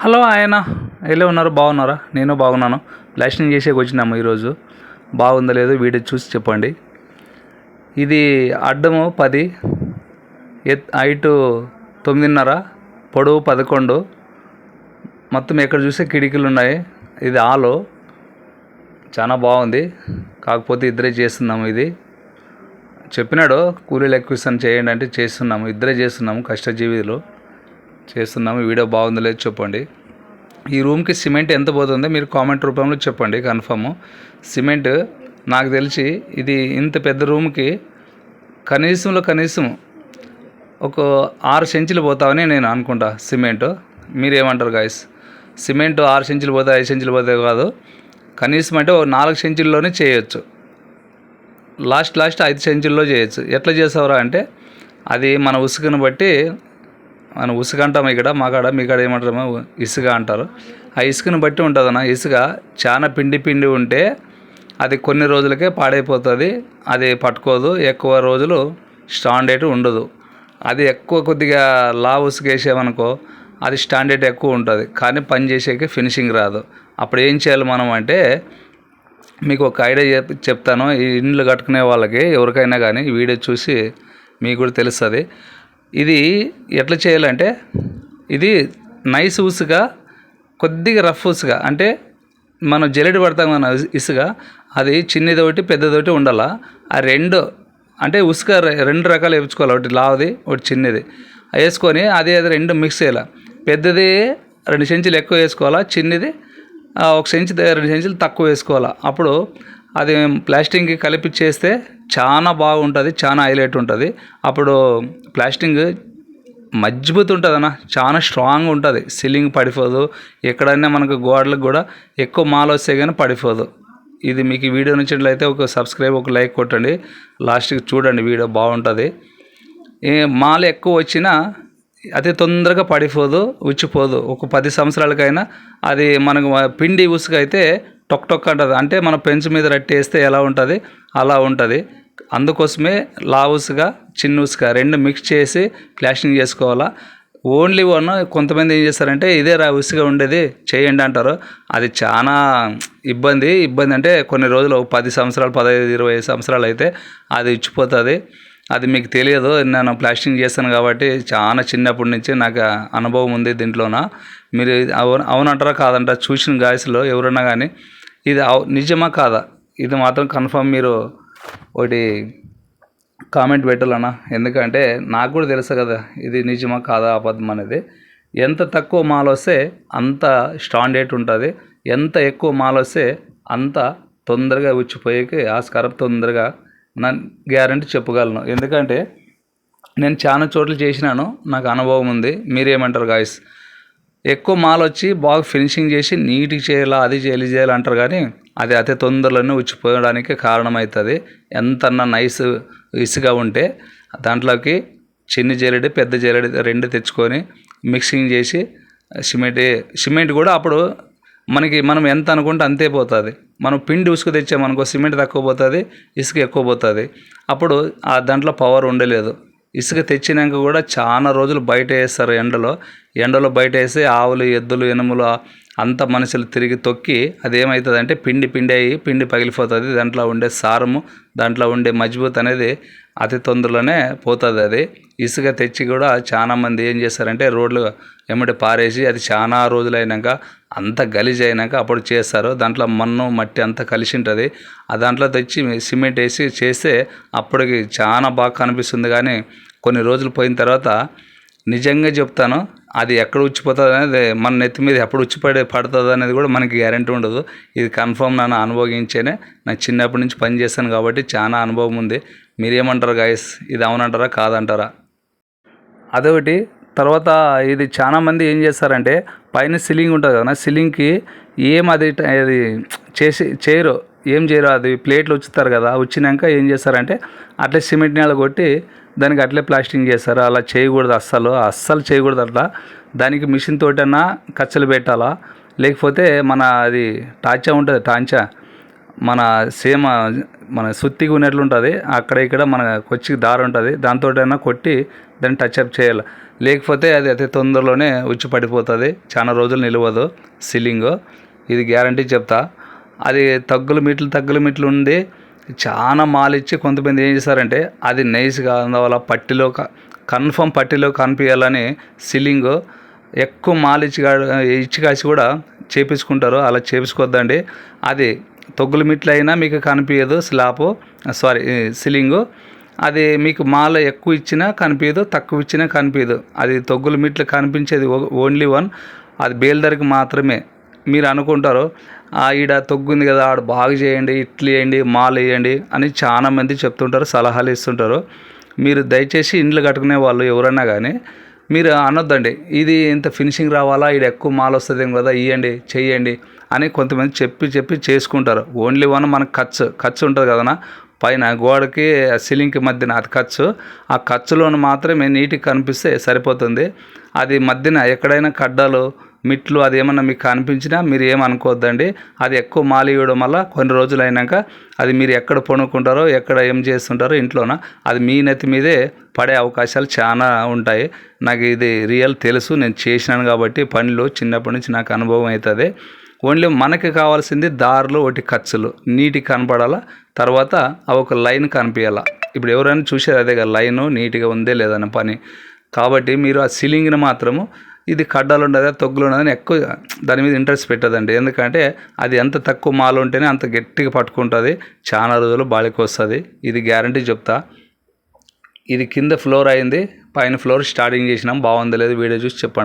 Hello ఆయన ఎలా ఉన్నారు? బాగున్నారా? నేను బాగున్నాను. ప్లాస్టింగ్ చేసేకి వచ్చినాము ఈరోజు. బాగుందో లేదో వీడియో చూసి చెప్పండి. ఇది అడ్డము పది ఎత్ హైటు తొమ్మిదిన్నర పొడవు పదకొండు. మొత్తం ఎక్కడ చూస్తే కిటికీలు ఉన్నాయి. ఇది ఆలో చాలా బాగుంది. కాకపోతే ఇద్దరే చేస్తున్నాము ఇది. చెప్పినాడు కూలీలు ఎక్కువ ఇస్తాను చేయండి అంటే చేస్తున్నాము. ఇద్దరే చేస్తున్నాము కష్టజీవిలు చేస్తున్నాము వీడియో బాగుందో లేదో చెప్పండి. ఈ రూమ్కి సిమెంట్ ఎంత పోతుందో మీరు కామెంట్ రూపంలో చెప్పండి కన్ఫర్మ్ సిమెంట్ నాకు తెలిసి ఇది ఇంత పెద్ద రూమ్కి కనీసంలో కనీసం ఒక ఆరు సెంచులు పోతామని నేను అనుకుంటా సిమెంట్. మీరేమంటారు గాయస్ సిమెంట్ ఆరు సెంచులు పోతే ఐదు సెంచులు పోతే కాదు కనీసం అంటే ఓ నాలుగు సెంచుల్లోనే చేయొచ్చు. లాస్ట్ లాస్ట్ ఐదు సెంచుల్లో చేయొచ్చు. ఎట్లా చేసావురా అంటే అది మన ఉసుకుని బట్టి మన ఉసుక అంటాం ఇక్కడ మా కాడ ఏమంటారు ఇసుక అంటారు. ఆ ఇసుకను బట్టి ఉంటుంది అన్న ఇసుక చాలా పిండి పిండి ఉంటే అది కొన్ని రోజులకే పాడైపోతుంది. అది పట్టుకోదు. ఎక్కువ రోజులు స్టాండర్డ్ ఉండదు. అది ఎక్కువ కొద్దిగా లా ఉసుకేసామనుకో అది స్టాండర్డ్ ఎక్కువ ఉంటుంది. కానీ పని చేసేకి ఫినిషింగ్ రాదు. అప్పుడు ఏం చేయాలి మనం అంటే మీకు ఒక ఐడియా చెప్ చెప్తాను. ఈ ఇండ్లు కట్టుకునే వాళ్ళకి ఎవరికైనా కానీ వీడియో చూసి మీకు కూడా తెలుస్తుంది. ఇది ఎట్లా చేయాలంటే ఇది నైస్ ఉసుగా కొద్దిగా రఫ్ ఉసుగా అంటే మనం జల్లెడ పడతాం మన ఇసుక అది చిన్నది ఒకటి పెద్దది ఒకటి ఉండాలా. ఆ రెండు అంటే ఉసుక రెండు రకాలు వేయించుకోవాలి ఒకటి లావది ఒకటి చిన్నది. వేసుకొని అదే అది రెండు మిక్స్ చేయాలి. పెద్దది రెండు సెంచులు ఎక్కువ వేసుకోవాలా చిన్నది ఒక సెంచు రెండు సెంచులు తక్కువ వేసుకోవాలా. అప్పుడు అది ప్లాస్టింగ్కి కలిపి చేస్తే చాలా బాగుంటుంది చాలా హైలైట్ ఉంటుంది. అప్పుడు ప్లాస్టింగ్ మజ్బూత్ ఉంటుంది అన్న చాలా స్ట్రాంగ్ ఉంటుంది. సీలింగ్ పడిపోదు ఎక్కడైనా మనకు గోడలకు కూడా ఎక్కువ మాల వస్తే కానీ పడిపోదు. ఇది మీకు వీడియో నచ్చినట్లయితే ఒక సబ్స్క్రైబ్ ఒక లైక్ కొట్టండి. లాస్ట్కి చూడండి వీడియో బాగుంటుంది. ఏ మాల ఎక్కువ వచ్చినా అతి తొందరగా పడిపోదు ఉచ్చిపోదు. ఒక పది సంవత్సరాలకైనా అది మనకు పిండి ఉసుక అయితే టొక్ టొక్ అంటుంది. అంటే మన పెంచు మీద రట్టేస్తే ఎలా ఉంటుంది? అలా ఉంటుంది. అందుకోసమే లావుస్గా చిన్నూస్గా రెండు మిక్స్ చేసి క్లాషింగ్ చేసుకోవాలా. ఓన్లీ వన్ కొంతమంది ఏం చేస్తారంటే ఇదే రా ఉసిగా ఉండేది చేయండి అంటారు. అది చాలా ఇబ్బంది. ఇబ్బంది అంటే కొన్ని రోజులు పది సంవత్సరాలు పదహైదు ఇరవై సంవత్సరాలు అయితే అది ఇచ్చిపోతుంది. అది మీకు తెలియదు నేను ప్లాస్టింగ్ చేస్తాను కాబట్టి చాలా చిన్నప్పటి నుంచి నాకు అనుభవం ఉంది దీంట్లోన. మీరు అవును అవునంటారా కాదంటారా చూసిన గాయస్లో ఎవరన్నా కానీ ఇది నిజమా కాదా? ఇది మాత్రం కన్ఫర్మ్ మీరు ఒకటి కామెంట్ పెట్టాలన్నా. ఎందుకంటే నాకు కూడా తెలుసు కదా ఇది నిజమా కాదా అబద్ధం అనేది. ఎంత తక్కువ మాల్ వస్తే అంత స్టాండర్డ్ ఉంటుంది. ఎంత ఎక్కువ మాల్ వస్తే అంత తొందరగా ఉచ్చిపోయేకి ఆస్కారం తొందరగా నన్ను గ్యారంటీ చెప్పగలను. ఎందుకంటే నేను చాలా చోట్ల చేసినాను నాకు అనుభవం ఉంది. మీరేమంటారు గాయస్ ఎక్కువ మాల్ వచ్చి బాగా ఫినిషింగ్ చేసి నీట్గా చేయాలా అది చేయాలి చేయాలి అంటారు కానీ అది అతి తొందరలోనే ఉచ్చిపోయడానికి కారణమవుతుంది. ఎంతన్నా నైస్ ఇసుగా ఉంటే దాంట్లోకి చిన్న జల్లెడి పెద్ద జల్లెడి రెండు తెచ్చుకొని మిక్సింగ్ చేసి సిమెంట్ సిమెంట్ కూడా అప్పుడు మనకి మనం ఎంత అనుకుంటే అంతే పోతుంది. మనం పిండి ఉసుకు తెచ్చామనుకో సిమెంట్ తక్కువ పోతుంది ఇసుక ఎక్కువ పోతుంది. అప్పుడు ఆ దాంట్లో పవర్ ఉండలేదు. ఇసుక తెచ్చినాక కూడా చాలా రోజులు బయట వేస్తారు ఎండలో. ఎండలో బయట వేసి ఆవులు ఎద్దులు ఎనుములు అంత మనుషులు తిరిగి తొక్కి అది పిండి పిండి అయ్యి పిండి పగిలిపోతుంది. దాంట్లో ఉండే సారము దాంట్లో ఉండే మజ్బూత్ అనేది అతి తొందరలోనే పోతుంది అది. ఇసుక తెచ్చి కూడా చాలామంది ఏం చేస్తారంటే రోడ్లు ఎమ్మటి పారేసి అది చాలా రోజులు అయినాక అంత గలీజ్ అయినాక అప్పుడు చేస్తారు. దాంట్లో మన్ను మట్టి అంతా కలిసి ఉంటుంది ఆ దాంట్లో తెచ్చి సిమెంట్ వేసి చేస్తే అప్పటికి చాలా బాగా కనిపిస్తుంది. కానీ కొన్ని రోజులు పోయిన తర్వాత నిజంగా చెప్తాను అది ఎక్కడ ఉచ్చిపోతుంది అనేది మన నెత్తి మీద ఎప్పుడు ఉచ్చిపడే పడుతుంది అనేది కూడా మనకి గ్యారంటీ ఉండదు. ఇది కన్ఫర్మ్ నన్ను అనుభవించేనే. నాకు చిన్నప్పటి నుంచి పని చేస్తాను కాబట్టి చాలా అనుభవం ఉంది. మీరేమంటారు గాయస్ ఇది అవునంటారా? కాదంటారా? అదొకటి. తర్వాత ఇది చాలా మంది ఏం చేస్తారంటే పైన సీలింగ్ ఉంటుంది కదా సీలింగ్కి ఏం అది అది చేసి చేయరు. ఏం చేయరు అది ప్లేట్లు వచ్చుతారు కదా వచ్చినాక ఏం చేస్తారంటే అట్లే సిమెంట్ నేల కొట్టి దానికి అట్లే ప్లాస్టింగ్ చేస్తారు. అలా చేయకూడదు అస్సలు అస్సలు చేయకూడదు అట్లా. దానికి మిషన్ తోటన్నా కచ్చలు పెట్టాలా? లేకపోతే మన అది టాంచా ఉంటుంది టాంచా. మన సేమ్ మన సుత్తిగా ఉన్నట్లు ఉంటుంది అక్కడ ఇక్కడ మన కొచ్చికి దారి ఉంటుంది దాంతోటైనా కొట్టి దాన్ని టచ్అప్ చేయాలి. లేకపోతే అది అతి తొందరలోనే ఉచ్చి పడిపోతుంది చాలా రోజులు నిలవదు సీలింగ్. ఇది గ్యారంటీ చెప్తా. అది తగ్గులు మిట్లు తగ్గులు మిట్లు ఉండి చాలా మాలిచ్చి కొంతమంది ఏం చేశారంటే అది నైస్ కావాల పట్టిలో కన్ఫర్మ్ పట్టిలో కనిపించాలని సీలింగ్ ఎక్కువ మాల్ ఇచ్చి కా- కాసి కూడా చేపించుకుంటారు. అలా చేపించుకోద్దండి అది తొగ్గులు మిట్లు అయినా మీకు కనిపించదు స్లాబ్ సారీ సీలింగు. అది మీకు మాల ఎక్కువ ఇచ్చినా కనిపించదు తక్కువ ఇచ్చినా కనిపించదు. అది తొగ్గులు మిట్లు కనిపించేది ఓన్లీ వన్. అది బేల్దరికి మాత్రమే. మీరు అనుకుంటారు "ఆ, ఈడ తొగ్గుంది కదా ఆడ బాగు చేయండి ఇట్లు వేయండి మాలు వేయండి అని చాలా మంది చెప్తుంటారు సలహాలు ఇస్తుంటారు. మీరు దయచేసి ఇండ్లు కట్టుకునే వాళ్ళు ఎవరన్నా కానీ మీరు అనొద్దండి ఇది ఇంత ఫినిషింగ్ రావాలా ఇది ఎక్కువ మాల్ వస్తుందేమో కదా ఇవ్వండి చెయ్యండి అని కొంతమంది చెప్పి చెప్పి చేసుకుంటారు. ఓన్లీ వన్ మనకు ఖర్చు ఖర్చు ఉంటుంది కదనా పైన గోడకి సీలింగ్కి మధ్యన అది ఖర్చు ఆ ఖర్చులోను మాత్రమే నీట్గా కనిపిస్తే సరిపోతుంది. అది మధ్యన ఎక్కడైనా కడ్డలు మిట్లు అది ఏమన్నా మీకు కనిపించినా మీరు ఏమనుకోవద్దండి అది ఎక్కువ మాలి ఇవ్వడం వల్ల కొన్ని రోజులు అయినాక అది మీరు ఎక్కడ పొనుక్కుంటారో ఎక్కడ ఏం చేస్తుంటారో ఇంట్లోన అది మీ నెత్తి మీదే పడే అవకాశాలు చాలా ఉంటాయి. నాకు ఇది రియల్ తెలుసు నేను చేసినాను కాబట్టి పనులు చిన్నప్పటి నుంచి నాకు అనుభవం అవుతుంది ఓన్లీ మనకి కావాల్సింది దారులు ఒకటి ఖర్చులు. నీటి కనపడాలా తర్వాత అవి ఒక లైన్ కనిపించాలా ఇప్పుడు ఎవరైనా చూసేది అదే కదా లైను నీట్గా ఉందే లేదన్న పని. కాబట్టి మీరు ఆ సీలింగ్ని మాత్రము ఇది కడ్డలు ఉండదా తొగ్గులు ఉండదని ఎక్కువ దాని మీద ఇంట్రెస్ట్ పెట్టదండి. ఎందుకంటే అది ఎంత తక్కువ మాలు ఉంటేనే అంత గట్టిగా పట్టుకుంటుంది చాలా రోజులు బాಳಿకి వస్తుంది. ఇది గ్యారంటీ చెప్తా. ఇది కింద ఫ్లోర్ అయింది పైన ఫ్లోర్ స్టార్టింగ్ చేసినాం బాగుంది లేదు వీడియో చూసి చెప్పండి.